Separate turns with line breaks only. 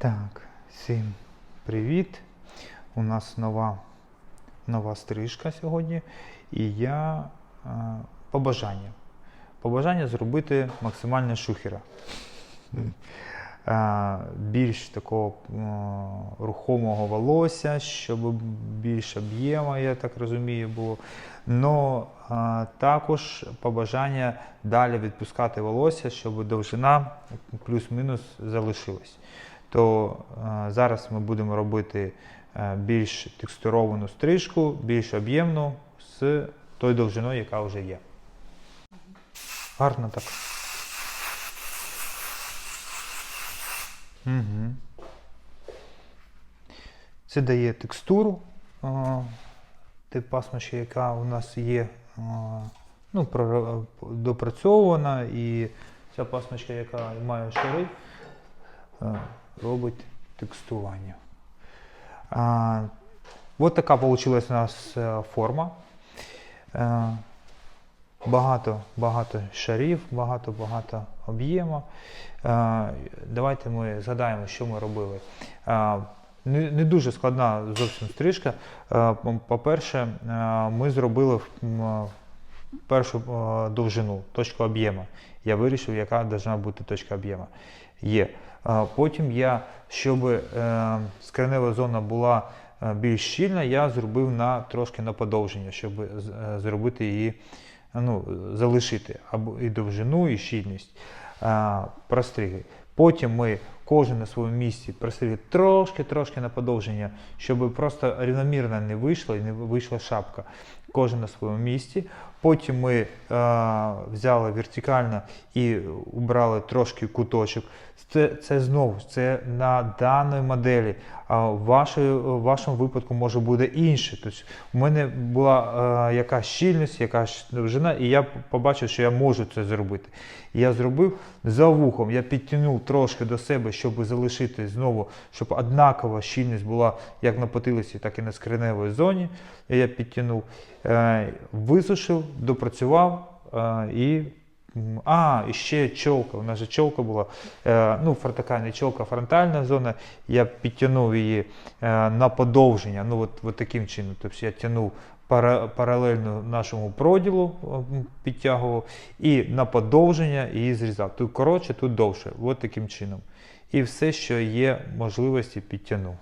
Так, всім привіт. У нас нова, нова стрижка сьогодні. І я е, побажання. Побажання зробити максимально шухера. Е, більш такого е, рухомого волосся, щоб більш об'єму, я так розумію, було. Но е, також побажання далі відпускати волосся, щоб довжина плюс-мінус залишилась. То е, зараз ми будемо робити е, більш текстуровану стрижку, більш об'ємну з тою довжиною, яка вже є. Гарно так. Угу. Це дає текстуру е, те пасмочка, яка у нас є ну, допрацьована, і ця пасмочка, яка має шари, е, робить текстування. А, от така вийшла у нас е, форма. Е, Багато, багато шарів, багато, багато об'єму. Е, Давайте ми згадаємо, що ми робили. Не, дуже складна зовсім стрижка. По-перше, ми зробили першу е, довжину, точку об'єму. Я вирішив, яка повинна бути точка об'єму. Є. Е, Потім я, щоб е, скринева зона була більш щільна, я зробив на трошки на подовження, щоб зробити її, ну, залишити або і довжину, і щільність простриги. Потім ми кожен на своєму місці простригли трошки-трошки на подовження, щоб просто рівномірно не вийшло і не вийшла шапка. Кожен на своєму місці. Потім ми е, взяли вертикально і убрали трошки куточок. Це, це знову це на даній моделі. А в, вашому випадку може бути інше. Тобто у мене була е, якась щільність, якась довжина, і я побачив, що я можу це зробити. Я зробив за вухом, я підтягнув трошки до себе, щоб залишити знову, щоб однакова щільність була як на потилиці, так і на скриневій зоні. Я підтягнув, висушив, допрацював е, і. А, і ще чолка. У нас же чолка була. Е, ну, фронтальна чолка, фронтальна зона. Я підтягнув її е, на подовження. Ну, от, от таким чином. Тобто я тягнув пара, паралельно нашому проділу, підтягував, і на подовження її зрізав. Тут коротше, тут довше. От таким чином. І все, що є можливості, підтягнув.